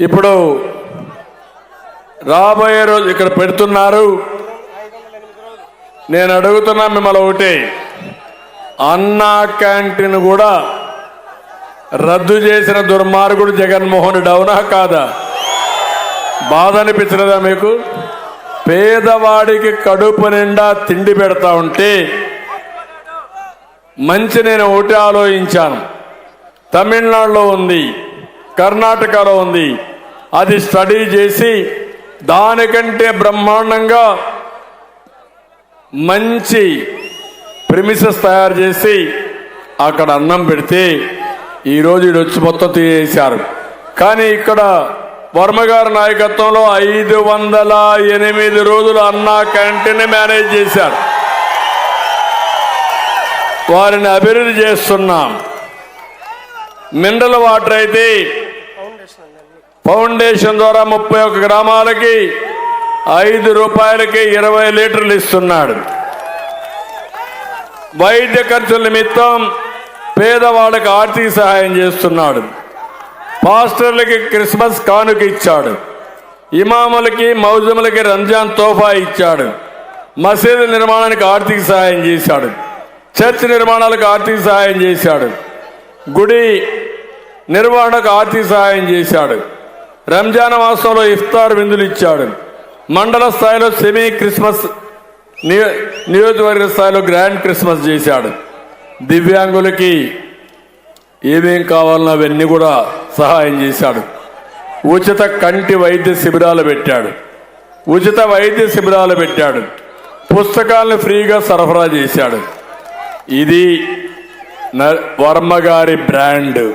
ఇప్పుడు రాబోయే రోజు ఇక్కడ పెడుతున్నారు. నేను అడుగుతున్నా మిమ్మల్ని ఒకటి. అన్నా క్యాంటీన్ కూడా రద్దు చేసిన దుర్మార్గుడు జగన్మోహన్ రెడ్డి అవునా కాదా? బాధ అనిపించలేదా మీకు? పేదవాడికి కడుపు నిండా తిండి పెడతా ఉంటే మంచి నేను ఒకటి ఆలోచించాను. తమిళనాడులో ఉంది కర్ణాటకలో ఉంది అది స్టడీ చేసి దానికంటే బ్రహ్మాండంగా మంచి ప్రిమిసెస్ తయారు చేసి అక్కడ అన్నం పెడితే ఈరోజు ఈడు వచ్చి మొత్తం తీసేశారు కానీ ఇక్కడ వర్మగారి నాయకత్వంలో ఐదు వందల ఎనిమిది రోజులు అన్నా క్యాంటీన్ మేనేజ్ చేశారు. వారిని అభివృద్ధి చేస్తున్నాం. మినరల్ వాటర్ అయితే ఫౌండేషన్ ద్వారా ముప్పై ఒక్క గ్రామాలకి ఐదు రూపాయలకి ఇరవై లీటర్లు ఇస్తున్నాడు. వైద్య ఖర్చుల నిమిత్తం పేదవాళ్ళకి ఆర్థిక సహాయం చేస్తున్నాడు. పాస్టర్లకి క్రిస్మస్ కానుక ఇచ్చాడు. ఇమాములకి మౌజములకి రంజాన్ తోఫా ఇచ్చాడు. మసీదు నిర్మాణానికి ఆర్థిక సహాయం చేశాడు. చర్చ్ నిర్మాణాలకు ఆర్థిక సహాయం చేశాడు. గుడి నిర్వహణకు ఆర్థిక సహాయం చేశాడు. రంజాన్ మాసంలో ఇఫ్తార్ విందులు ఇచ్చాడు. మండల స్థాయిలో సెమీ క్రిస్మస్ నియో- నియోజకవర్గ స్థాయిలో గ్రాండ్ క్రిస్మస్ చేశాడు. దివ్యాంగులకి ఏమేం కావాలన్నా అవన్నీ కూడా సహాయం చేశాడు. ఉచిత కంటి వైద్య శిబిరాలు పెట్టాడు. ఉచిత వైద్య శిబిరాలు పెట్టాడు. పుస్తకాలను ఫ్రీగా సరఫరా చేశాడు. ఇది న- వర్మ గారి బ్రాండ్.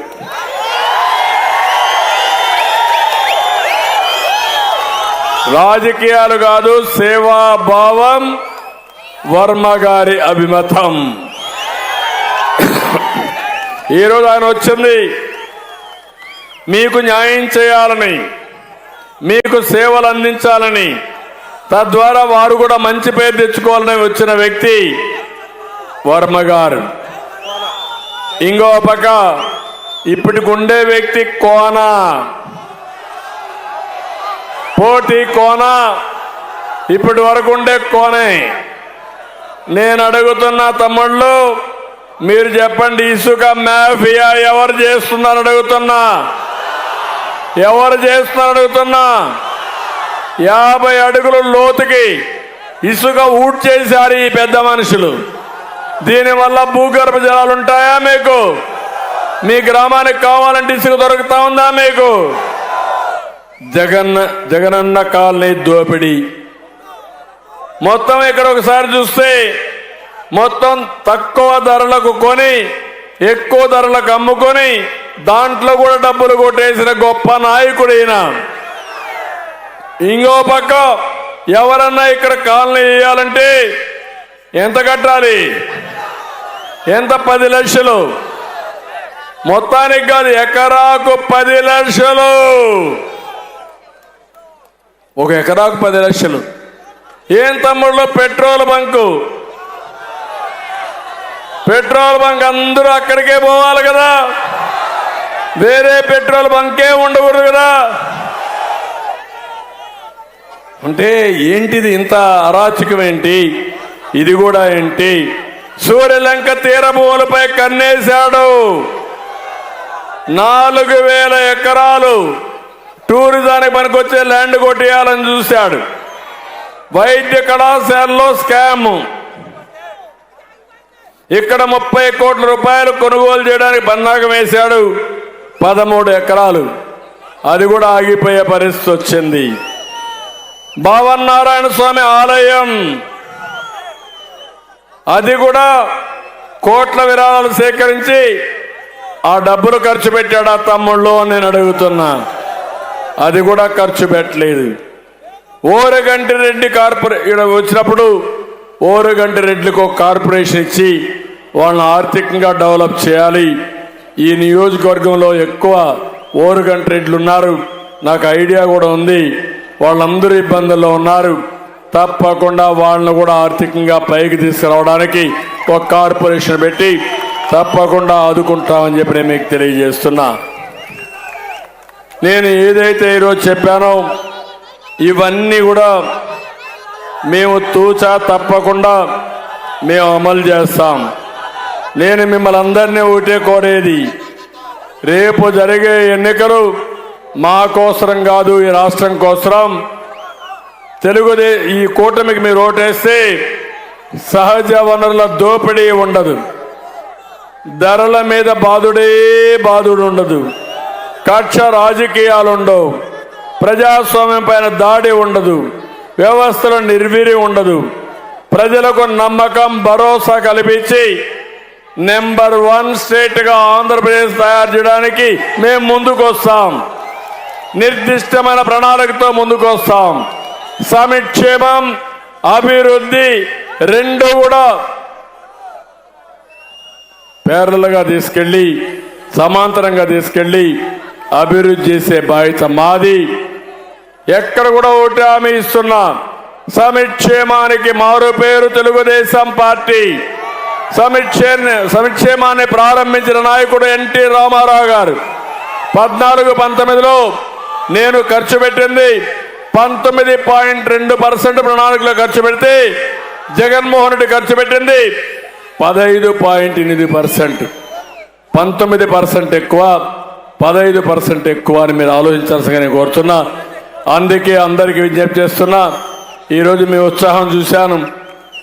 రాజకీయాలు కాదు సేవాభావం వర్మ గారి అభిమతం. ఈరోజు ఆయన వచ్చింది. మీకు న్యాయం చేయాలని మీకు సేవలు అందించాలని తద్వారా వారు కూడా మంచి పేరు తెచ్చుకోవాలని వచ్చిన వ్యక్తి వర్మ గారు. ఇంకో పక్క ఇప్పటికుండే వ్యక్తి కోనా. పోటీ కోన. ఇప్పటి వరకు ఉండే కోనే. నేను అడుగుతున్న తమ్ముళ్ళు మీరు చెప్పండి ఇసుక మాఫియా ఎవరు చేస్తున్నారు అడుగుతున్నా? ఎవరు చేస్తున్నారు అడుగుతున్నా? యాభై అడుగుల లోతుకి ఇసుక ఊట్ చేశారు ఈ పెద్ద మనుషులు. దీనివల్ల భూగర్భ జలాలు ఉంటాయా మీకు? మీ గ్రామానికి కావాలంటే ఇసుక దొరుకుతా ఉందా మీకు? జగన్ జగనన్న కాలనీ దోపిడీ. మొత్తం ఇక్కడ ఒకసారి చూస్తే మొత్తం తక్కువ ధరలకు కొని ఎక్కువ ధరలకు అమ్ముకొని దాంట్లో కూడా డబ్బులు కొట్టేసిన గొప్ప నాయకుడు ఈయన. ఇంకో పక్క ఎవరన్నా ఇక్కడ కాలనీ వేయాలంటే ఎంత కట్టాలి? ఎంత? పది లక్షలు. మొత్తానికి కాదు ఎకరాకు పది లక్షలు. ఒక ఎకరాకు పది లక్షలు. ఏం తమ్ముళ్ళు? Petrol bunk. పెట్రోల్ బంక్ అందరూ అక్కడికే పోవాలి కదా. వేరే పెట్రోల్ బంకే ఉండకూడదు కదా. అంటే ఏంటిది ఇంత అరాచకం ఏంటి? ఇది కూడా ఏంటి? సూర్యలంక తీరభూములపై కన్నేశాడు. నాలుగు వేల ఎకరాలు టూరిజానికి పనికొచ్చే ల్యాండ్ కొట్టేయాలని చూశాడు. వైద్య కళాశాలలో స్కాము. ఇక్కడ ముప్పై కోట్ల రూపాయలు కొనుగోలు చేయడానికి బందాకం వేశాడు పదమూడు ఎకరాలు. అది కూడా ఆగిపోయే పరిస్థితి వచ్చింది. భావన్నారాయణ స్వామి ఆలయం. అది కూడా కోట్ల విరాళాలు సేకరించి ఆ డబ్బులు ఖర్చు పెట్టాడు ఆ తమ్ముళ్ళు అని నేను అడుగుతున్నా. అది కూడా ఖర్చు పెట్టలేదు. ఓరగంటి రెడ్డి కార్పొరే ఇక్కడ వచ్చినప్పుడు ఓరగంటి రెడ్డికి ఒక కార్పొరేషన్ ఇచ్చి వాళ్ళని ఆర్థికంగా డెవలప్ చేయాలి. ఈ నియోజకవర్గంలో ఎక్కువ ఓరగంటి రెడ్లు ఉన్నారు. నాకు ఐడియా కూడా ఉంది. వాళ్ళందరూ ఇబ్బందుల్లో ఉన్నారు. తప్పకుండా వాళ్ళని కూడా ఆర్థికంగా పైకి తీసుకురావడానికి ఒక కార్పొరేషన్ పెట్టి తప్పకుండా ఆదుకుంటామని చెప్పి నేను మీకు తెలియజేస్తున్నా. నేను ఏదైతే ఈరోజు చెప్పానో ఇవన్నీ కూడా మేము తూచా తప్పకుండా మేము అమలు చేస్తాం. నేను మిమ్మల్ని అందరినీ ఒకటే కోరేది రేపు జరిగే ఎన్నికలు మా కోసరం కాదు ఈ రాష్ట్రం కోసరం. తెలుగుదే ఈ కూటమికి మీరు ఓటేస్తే సహజ వనరుల దోపిడీ ఉండదు. ధరల మీద బాధుడే బాధుడు ఉండదు. కక్ష రాజకీయాలు ఉండవు ప్రజాస్వామ్యం పైన దాడి ఉండదు. వ్యవస్థలో నిర్వీర్యం ఉండదు. ప్రజలకు నమ్మకం భరోసా కల్పించి నెంబర్ వన్ స్టేట్గా ఆంధ్రప్రదేశ్ తయారు చేయడానికి మేము ముందుకు వస్తాం నిర్దిష్టమైన ప్రణాళికతో ముందుకు వస్తాం సమిక్షేమం అభివృద్ధి రెండు కూడా పేర్లుగా తీసుకెళ్ళి సమాంతరంగా తీసుకెళ్ళి అభివృద్ధి చేసే బాధ్యత మాది. ఎక్కడ కూడా ఓటు హామీ ఇస్తున్నా. సమిక్షేమానికి మారు పేరు తెలుగుదేశం పార్టీ. సమిక్షే సమిక్షేమాన్ని ప్రారంభించిన నాయకుడు ఎన్టీ రామారావు గారు. పద్నాలుగు పంతొమ్మిదిలో నేను ఖర్చు పెట్టింది పంతొమ్మిది పాయింట్ రెండు పర్సెంట్ ప్రణాళికలో ఖర్చు పెడితే జగన్మోహన్ రెడ్డి ఖర్చు పెట్టింది పదహైదు పాయింట్ ఎనిమిది పర్సెంట్. పంతొమ్మిది పర్సెంట్ ఎక్కువ. పదహైదు పర్సెంట్ ఎక్కువ అని మీరు ఆలోచించాల్సిందిగా నేను కోరుతున్నా. అందుకే అందరికీ విజ్ఞప్తి చేస్తున్నా. ఈరోజు మీ ఉత్సాహం చూశాను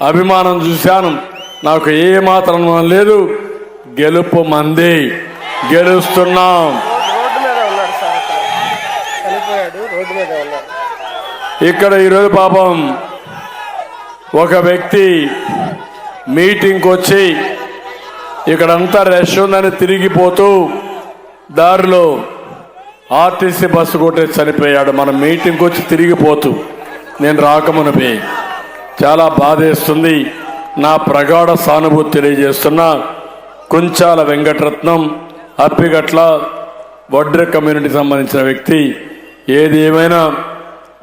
అభిమానం చూశాను. నాకు ఏ మాత్రం లేదు. గెలుపు మంది. గెలుస్తున్నాం. ఇక్కడ ఈరోజు పాపం ఒక వ్యక్తి మీటింగ్కి వచ్చి ఇక్కడంతా రష్ ఉందని తిరిగిపోతూ దారిలో ఆర్టీసీ బస్సు కొట్టే చనిపోయాడు. మన మీటింగ్కి వచ్చి తిరిగిపోతూ నేను రాకమునిపే చాలా బాధేస్తుంది. నా ప్రగాఢ సానుభూతి తెలియజేస్తున్న. కుంచాల వెంకటరత్నం అప్పిగట్ల వడ్ర కమ్యూనిటీ సంబంధించిన వ్యక్తి. ఏది ఏమైనా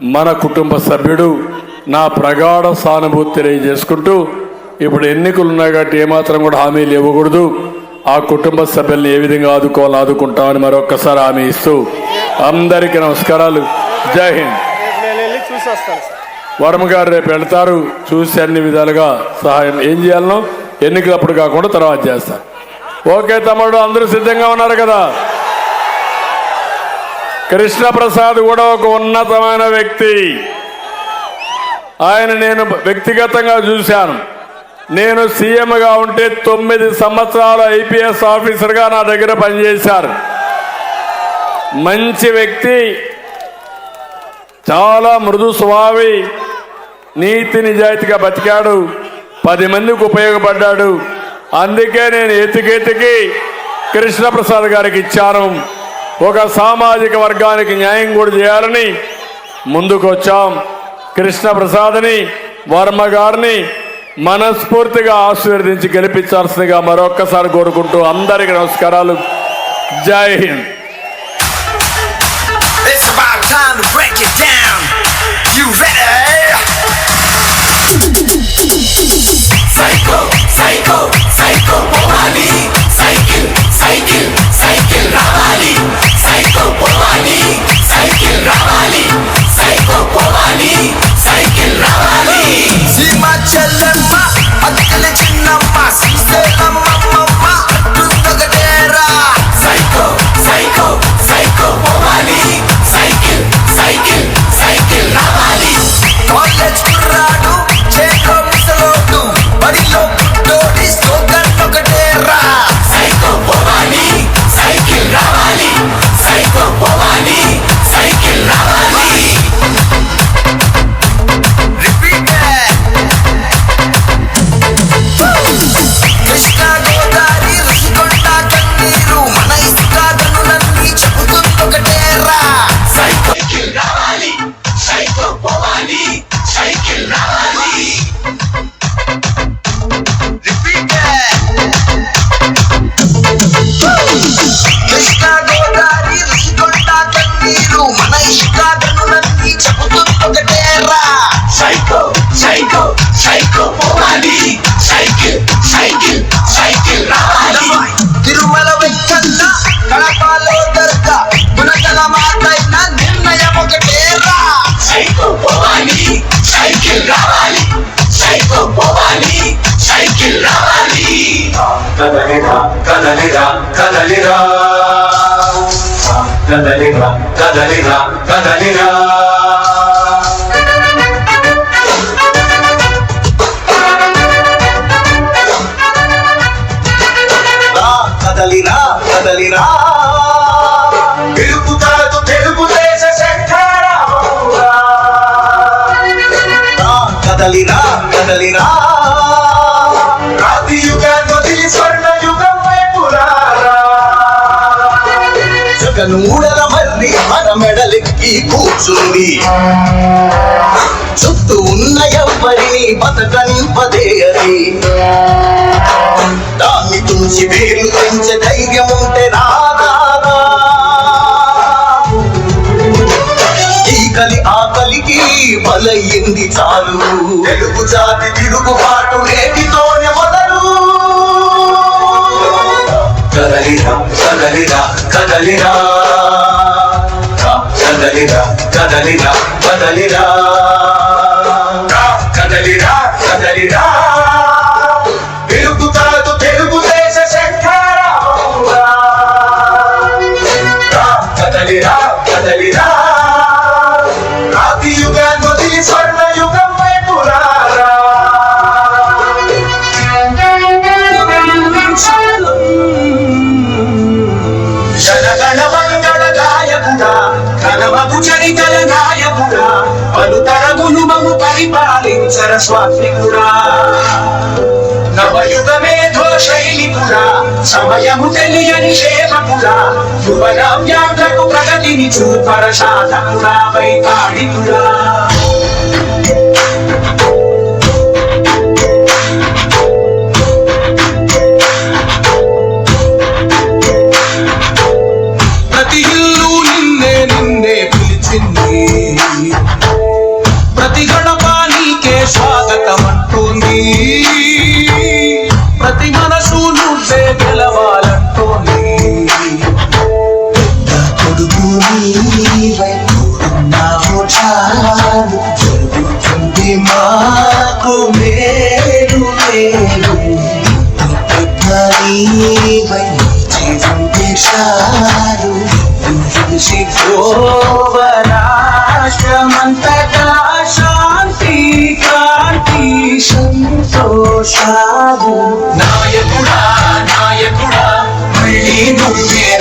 మన కుటుంబ సభ్యుడు నా ప్రగాఢ సానుభూతి తెలియజేసుకుంటూ ఇప్పుడు ఎన్నికలు ఉన్నాయి కాబట్టి ఏమాత్రం కూడా హామీలు ఇవ్వకూడదు. ఆ కుటుంబ సభ్యుల్ని ఏ విధంగా ఆదుకోవాలో ఆదుకుంటామని మరొక్కసారి హామీ ఇస్తూ అందరికీ నమస్కారాలు. జై హింద్. వెళ్ళి చూసి వర్మ గారు రేపు వెళ్తారు. చూసి అన్ని విధాలుగా సహాయం ఏం చేయాలనో ఎన్నికలప్పుడు కాకుండా తర్వాత చేస్తారు. ఓకే తమ్ముడు అందరూ సిద్ధంగా ఉన్నారు కదా? కృష్ణ ప్రసాద్ కూడా ఒక ఉన్నతమైన వ్యక్తి. ఆయన నేను వ్యక్తిగతంగా చూశాను. నేను సీఎంగా ఉంటే తొమ్మిది సంవత్సరాలు ఐపీఎస్ ఆఫీసర్గా నా దగ్గర పనిచేశారు. మంచి వ్యక్తి చాలా మృదు స్వామి నీతి నిజాయితీగా బతికాడు పది మందికి ఉపయోగపడ్డాడు. అందుకే నేను ఎతికెతికి కృష్ణప్రసాద్ గారికి ఇచ్చాను. ఒక సామాజిక వర్గానికి న్యాయం కూడా చేయాలని ముందుకు వచ్చాం కృష్ణప్రసాద్ని వర్మ గారిని మనస్ఫూర్తిగా ఆశీర్వదించి గెలిపించాల్సిందిగా మరొక్కసారి కోరుకుంటూ అందరికీ నమస్కారాలు. Jai Hind. Cycle cycle cycle రావాలి సైకిల్ పోవాలి సైకిల్ రావాలి. కదలిరా కదలిరా కదలిరా. కదలిరా కదలిరా కదలిరా. కదలిరా కదలిరా. ఎవ్వరిని బతకనింపదే అది. దాన్ని తుంచి వేలు పెంచే ధైర్యం ఉంటే రాదా ఈ కలి ఆకలికి బలయ్యింది చాలు. తెలుగు జాతి తిరుగుబాటు నేటితోనే మొదలు. కదలిరా కదలిరా కదలిరా. కదలిరా కదలిరా కదలిరా. చరితల నాయకుడా పలుతరములు మము పరిపాలించర స్వామికుడా నవయుగమే శైలికుడా సమయము తెలియని సేవకుడా యువనవ్యాంధ్రకు ప్రగతిని చూపర శాతకుడా వైతాళికుడా మేలు మేలు శాంతి కాంతి సంతోషాలు. నాయకుడా నాయకుడా మళ్ళీ నువ్వే